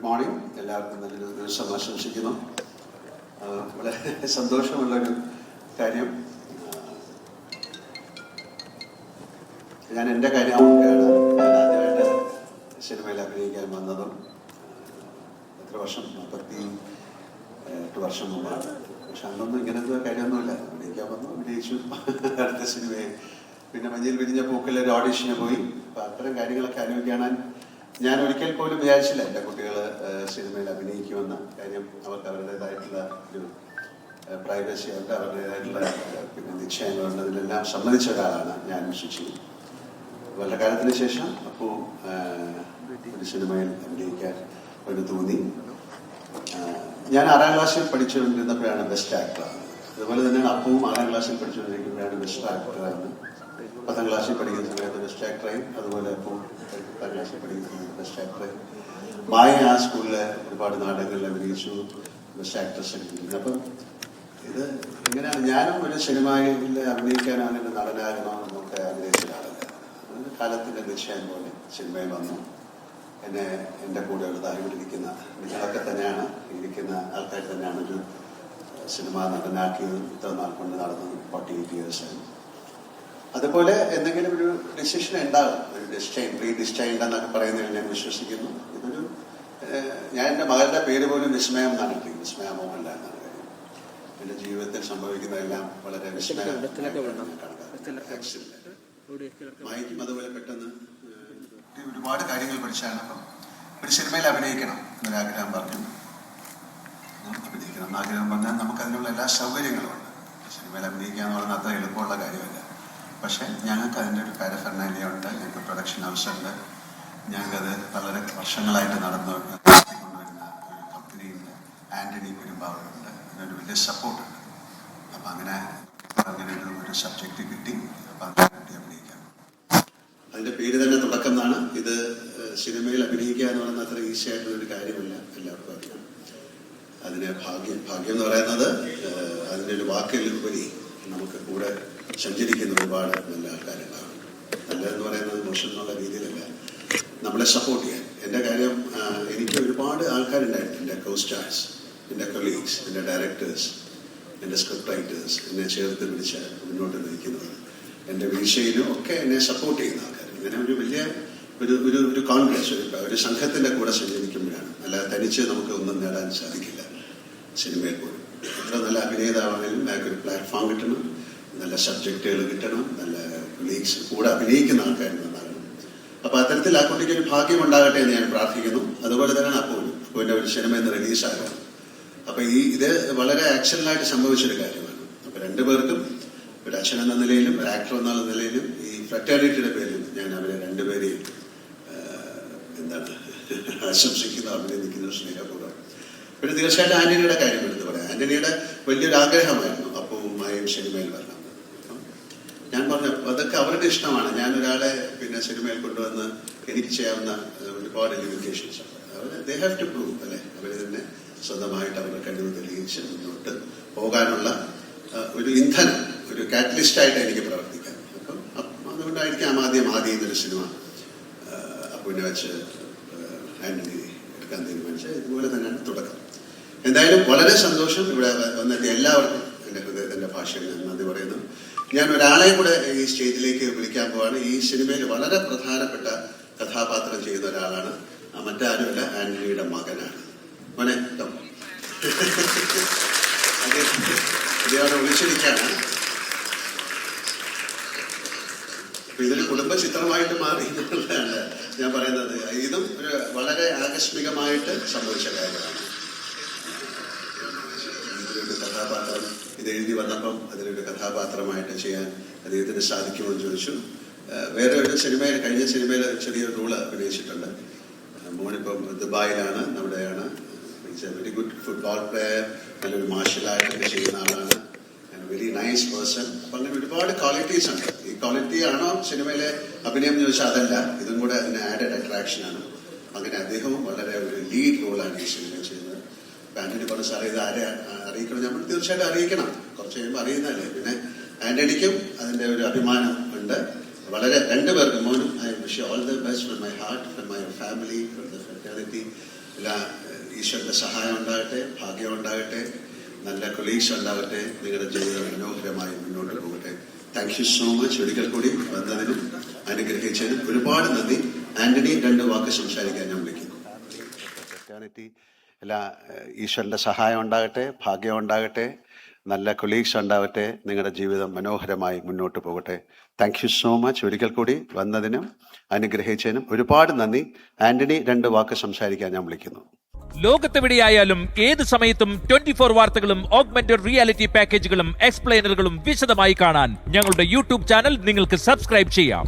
Good morning. എല്ലാവർക്കും നല്ലൊരു ദിവസം ആശംസിക്കുന്നു. വളരെ സന്തോഷമുള്ളൊരു കാര്യം. ഞാൻ എന്റെ കാര്യമാണ് ആദ്യമായിട്ട് സിനിമയിൽ അഭിനയിക്കാൻ വന്നതും എത്ര വർഷം മുപ്പത്തി എട്ട് വർഷം മുമ്പാണ്. പക്ഷെ അന്നൊന്നും ഇങ്ങനത്തെ കാര്യമൊന്നുമില്ല. അഭിനയിക്കാൻ വന്നു അഭിനയിച്ചു. അടുത്ത സിനിമയെ പിന്നെ മഞ്ഞിൽ വിരിഞ്ഞ പൂക്കളിൽ ഒരു ഓഡീഷന് പോയി. അപ്പം അത്തരം കാര്യങ്ങളൊക്കെ അനുഭവിക്കാൻ ഞാൻ ഒരിക്കൽ പോലും വിചാരിച്ചില്ല എന്റെ കുട്ടികൾ സിനിമയിൽ അഭിനയിക്കുമെന്ന് കാര്യം. അവർക്ക് അവരുടേതായിട്ടുള്ള ഒരു പ്രൈവസി അവരുടെ അവരുടേതായിട്ടുള്ള പിന്നെ നിശ്ചയങ്ങളുണ്ട് അതിലെല്ലാം സമ്മതിച്ച ഒരാളാണ് ഞാനും ശിക്ഷി വളരെ കാലത്തിന് ശേഷം അപ്പോൾ ഒരു സിനിമയിൽ അഭിനയിക്കാൻ ഒരു തോന്നി. ഞാൻ ആറാം ക്ലാസ്സിൽ പഠിച്ചുകൊണ്ടിരുന്നപ്പോഴാണ് ബെസ്റ്റ് ആക്ടർ അതുപോലെ തന്നെയാണ് അപ്പവും ആറാം ക്ലാസ്സിൽ പഠിച്ചുകൊണ്ടിരിക്കുമ്പോഴാണ് ബെസ്റ്റ് ആക്ടറാകുന്നത് പത്താം ക്ലാസ്സിൽ പഠിക്കുന്ന സമയത്ത് ബെസ്റ്റ് ആക്ടറായി അതുപോലെ ഇപ്പോൾ പത്താം ക്ലാസ്സിൽ പഠിക്കുന്ന സമയത്ത് ബെസ്റ്റ് ആക്ടറായി മായ ആ സ്കൂളിലെ ഒരുപാട് നാടകങ്ങളിൽ അഭിനയിച്ചു ബെസ്റ്റ് ആക്ട്രസ് ഒക്കെ അപ്പം ഇത് ഇങ്ങനെയാണ്. ഞാനും ഒരു സിനിമയിൽ അഭിനയിക്കാനാണ് എന്റെ നടനാകണോ എന്നൊക്കെ ആഗ്രഹിച്ച ഒരാളല്ല കാലത്തിന്റെ നിശ്ചയം പോലെ സിനിമയിൽ വന്നു. എന്നെ എന്റെ കൂടെ ഉള്ളതായി ഇരിക്കുന്ന നിങ്ങളൊക്കെ തന്നെയാണ്. ഇരിക്കുന്ന ആൾക്കാർ തന്നെയാണ് ഒരു സിനിമ നടനാക്കിയത് ഇത്ര നാൾ കൊണ്ട് നടന്നത് ഫോർട്ടി എയ്റ്റ് ഇയേഴ്സ് ആയി. അതുപോലെ എന്തെങ്കിലും ഒരു ഡിസിഷൻ ഉണ്ടാകും. ഒരു ഡിസ്റ്റൈൻ പ്രീ ഡിസ്റ്റൈൻഡ് എന്നൊക്കെ പറയുന്നതിൽ ഞാൻ വിശ്വസിക്കുന്നു. ഇതൊരു ഞാൻ എന്റെ മകളുടെ പേര് പോലും വിസ്മയം എന്നാണ് വിസ്മയം വിസ്മയ മോഹൻലാൽ എന്നാണ് കാര്യം എന്റെ ജീവിതത്തിൽ സംഭവിക്കുന്നതെല്ലാം വളരെ മായിക്കും അതുപോലെ പെട്ടെന്ന് ഒരുപാട് കാര്യങ്ങൾ പഠിച്ചാണ്. അപ്പം ഒരു സിനിമയിൽ അഭിനയിക്കണം എന്നൊരാഗ്രഹം പറഞ്ഞു അഭിനയിക്കണം. ആഗ്രഹം പറഞ്ഞാൽ നമുക്ക് അതിനുള്ള എല്ലാ സൗകര്യങ്ങളും ഉണ്ട്. സിനിമയിൽ അഭിനയിക്കുക എന്ന് പറയുന്നത് അത്ര എളുപ്പമുള്ള കാര്യമല്ല. പക്ഷേ ഞങ്ങൾക്ക് അതിന്റെ ഒരു പാരഫെർണാലിയ ഉണ്ട് ഞങ്ങൾക്ക് പ്രൊഡക്ഷൻ ഹൗസുണ്ട് ഞങ്ങൾക്കത് വളരെ വർഷങ്ങളായിട്ട് നടന്നു. നടത്തിക്കൊണ്ടുവരുന്ന ഒരു കമ്പനിയുണ്ട് ആന്റണി പെരുമ്പാവൂരുണ്ട്. അതിനൊരു വലിയ സപ്പോർട്ടുണ്ട് അപ്പം അങ്ങനെ അങ്ങനെ ഒരു സബ്ജക്റ്റ് കിട്ടി. അപ്പം അങ്ങനെ അഭിനയിക്കാം. അതിന്റെ പേര് തന്നെ തുടക്കം എന്നാണ്. ഇത് സിനിമയിൽ അഭിനയിക്കുക എന്ന് പറയുന്നത് അത്ര ഈസി ആയിട്ടുള്ളൊരു കാര്യമല്ല. എല്ലാവർക്കും അറിയാം. അതിന് ഭാഗ്യം ഭാഗ്യം എന്ന് പറയുന്നത് അതിന്റെ ഒരു വാക്കിൽ ഉപരി നമുക്ക് കൂടെ സഞ്ചരിക്കുന്ന ഒരുപാട് നല്ല ആൾക്കാരുണ്ടാവും. നല്ലതെന്ന് പറയുന്നത് മോശം എന്നുള്ള രീതിയിലല്ല. നമ്മളെ സപ്പോർട്ട് ചെയ്യാൻ. എന്റെ കാര്യം എനിക്ക് ഒരുപാട് ആൾക്കാരുണ്ടായിരുന്നു. എന്റെ കോ സ്റ്റാർസ് എന്റെ കൊളീഗ്സ് എന്റെ ഡയറക്ടേഴ്സ് എന്റെ സ്ക്രിപ്റ്റ് റൈറ്റേഴ്സ് എന്നെ ചേർത്ത് പിടിച്ച് മുന്നോട്ട് നയിക്കുന്നവർ. എന്റെ വീഴ്ചയിലും ഒക്കെ എന്നെ സപ്പോർട്ട് ചെയ്യുന്ന ആൾക്കാർ. ഇങ്ങനെ ഒരു വലിയ ഒരു ഒരു ഒരു കോൺഗ്രസ് ഒരു ഒരു സംഘത്തിന്റെ കൂടെ സഞ്ചരിക്കുമ്പോഴാണ് അല്ലാതെ തനിച്ച് നമുക്ക് ഒന്നും നേടാൻ സാധിക്കില്ല. സിനിമയിൽ പോലും എത്ര നല്ല അഭിനേതാവാണെങ്കിലും അയാൾക്ക് ഒരു പ്ലാറ്റ്ഫോം കിട്ടണം നല്ല സബ്ജക്റ്റുകൾ കിട്ടണം നല്ല കൊളീഗ്സ് കൂടെ അഭിനയിക്കുന്ന ആൾക്കാർ നന്നാകണം. അപ്പൊ അത്തരത്തിൽ ആ കുട്ടിക്ക് ഒരു ഭാഗ്യം ഉണ്ടാകട്ടെ എന്ന് ഞാൻ പ്രാർത്ഥിക്കുന്നു. അതുപോലെ തന്നെ അപ്പോൾ അപ്പോൾ ഒരു സിനിമ ഇന്ന് റിലീസാകണം അപ്പൊ ഈ ഇത് വളരെ ആക്ഷനിലായിട്ട് സംഭവിച്ചൊരു കാര്യമാണ്. അപ്പൊ രണ്ടുപേർക്കും ഒരു അച്ഛൻ എന്ന നിലയിലും ഒരു ആക്ടർ എന്നുള്ള നിലയിലും ഈ ഫ്രറ്റേണിറ്റിയുടെ പേരിൽ ഞാൻ അവരെ രണ്ടുപേരെയും എന്താണ് ആശംസിക്കുന്നു അഭിനന്ദിക്കുന്നു സ്നേഹപൂർവം. പിന്നെ തീർച്ചയായിട്ടും ആന്റണിയുടെ കാര്യം എടുത്ത് പറയാം ആന്റണിയുടെ വലിയൊരു ആഗ്രഹമായിരുന്നു അപ്പവുമായും സിനിമയിൽ വരണം. ഞാൻ പറഞ്ഞു അതൊക്കെ അവരുടെ ഇഷ്ടമാണ്. ഞാൻ ഒരാളെ പിന്നെ സിനിമയിൽ കൊണ്ടുവന്ന് എനിക്ക് ചെയ്യാവുന്ന ഒരു ഒരുപാട് ലിമിറ്റേഷൻസ് അവർ ദേ ഹാവ് ടു പ്രൂവ് അല്ലെ? അവർ തന്നെ സ്വന്തമായിട്ട് അവരുടെ കഴിവ് തെളിയിച്ച് മുന്നോട്ട് പോകാനുള്ള ഒരു ഇന്ധനം ഒരു കാറ്റലിസ്റ്റ് ആയിട്ട് എനിക്ക് പ്രവർത്തിക്കാം അപ്പം അതുകൊണ്ടായിരിക്കാം ആദ്യം ആദ്യം എന്നൊരു സിനിമ അപ്പുവിനെ വെച്ച് ആന്റണി എടുക്കാൻ തീരുമാനിച്ചത്. ഇതുപോലെ തന്നെയാണ് തുടക്കം. എന്തായാലും വളരെ സന്തോഷം ഇവിടെ വന്നെത്തി എല്ലാവർക്കും എന്റെ ഹൃദയത്തിന്റെ ഭാഷയിൽ ഞാൻ നന്ദി പറയുന്നു. ഞാൻ ഒരാളെ കൂടെ ഈ സ്റ്റേജിലേക്ക് വിളിക്കാൻ പോവാണ്. ഈ സിനിമയിൽ വളരെ പ്രധാനപ്പെട്ട കഥാപാത്രം ചെയ്യുന്ന ഒരാളാണ്. മറ്റാരുമല്ല ആന്റണിയുടെ മകനാണ്. മോനെ come. അദ്ദേഹം വിളിച്ചിരിക്കാണ് ഇതൊരു കുടുംബ ചിത്രമായിട്ട് മാറി എന്നുള്ളതാണ് ഞാൻ പറയുന്നത്. ഇതും ഒരു വളരെ ആകസ്മികമായിട്ട് സംഭവിച്ച കാര്യമാണ്. ഇത് എഴുതി വന്നപ്പം അതിലൊരു കഥാപാത്രമായിട്ട് ചെയ്യാൻ അദ്ദേഹത്തിന് സാധിക്കുമെന്ന് ചോദിച്ചു. വേറെ ഒരു സിനിമയിൽ കഴിഞ്ഞ സിനിമയിൽ ചെറിയൊരു റോൾ അഭിനയിച്ചിട്ടുണ്ട്. മോണിപ്പം ദുബായിലാണ് നമ്മുടെയാണ് വെരി ഗുഡ് ഫുട്ബോൾ പ്ലെയർ നല്ലൊരു മാർഷൽ ആർട്ടൊക്കെ ചെയ്യുന്ന ആളാണ്. വെരി നൈസ് പേഴ്സൺ അപ്പൊ അങ്ങനെ ഒരുപാട് ക്വാളിറ്റീസ് ഉണ്ട്. ഈ ക്വാളിറ്റി ആണോ സിനിമയിലെ അഭിനയം എന്ന് ചോദിച്ചാൽ അതല്ല. ഇതും കൂടെ അതിന് ആഡഡ് അട്രാക്ഷൻ ആണ്. അങ്ങനെ അദ്ദേഹവും വളരെ ഒരു ലീഡ് റോളാണ് ഈ സിനിമ ചെയ്യുന്നത്. ആന്റണി പറഞ്ഞു സാറേ ഇത് ആരെ? ആ- അറിയിക്കണം. നമ്മൾ തീർച്ചയായിട്ടും അറിയിക്കണം. കുറച്ച് കഴിയുമ്പോൾ അറിയുന്നതല്ലേ. പിന്നെ ആന്റണിക്കും അതിന്റെ ഒരു അഭിമാനം ഉണ്ട്. വളരെ രണ്ടുപേർക്കും മോനും I wish all the best from my heart from my family from the fertility എല്ലാ ഈശ്വരന്റെ സഹായം ഉണ്ടാകട്ടെ ഭാഗ്യം ഉണ്ടാകട്ടെ. നല്ല കൊളീഗ്സ് ഉണ്ടാകട്ടെ. നിങ്ങളുടെ ജീവിതം മനോഹരമായി മുന്നോട്ട് പോകട്ടെ. താങ്ക് യു സോ മച്ച് ഒരിക്കൽ കൂടി വന്നതിനും അനുഗ്രഹിച്ചതിനും ഒരുപാട് നന്ദി. ആന്റണി രണ്ട് വാക്ക് സംസാരിക്കാൻ ഞാൻ വിളിക്കുന്നു. എല്ലാ ഈശ്വരന്റെ സഹായം ഉണ്ടാകട്ടെ ഭാഗ്യം ഉണ്ടാകട്ടെ നല്ല കൊളീഗ്സ് ഉണ്ടാവട്ടെ നിങ്ങളുടെ ജീവിതം മനോഹരമായി മുന്നോട്ട് പോകട്ടെ. താങ്ക് യു സോ മച്ച് ഒരിക്കൽ കൂടി വന്നതിനും അനുഗ്രഹിച്ചതിനും ഒരുപാട് നന്ദി. ആന്റണി രണ്ട് വാക്ക് സംസാരിക്കാൻ ഞാൻ വിളിക്കുന്നു. ലോകത്തെവിടെയായാലും ഏത് സമയത്തും ട്വന്റി ഫോർ വാർത്തകളും ഓഗ്മെന്റഡ് റിയാലിറ്റി പാക്കേജുകളും എക്സ്പ്ലെയിനറുകളും വിശദമായി കാണാൻ ഞങ്ങളുടെ യൂട്യൂബ് ചാനൽ നിങ്ങൾക്ക് സബ്സ്ക്രൈബ് ചെയ്യാം.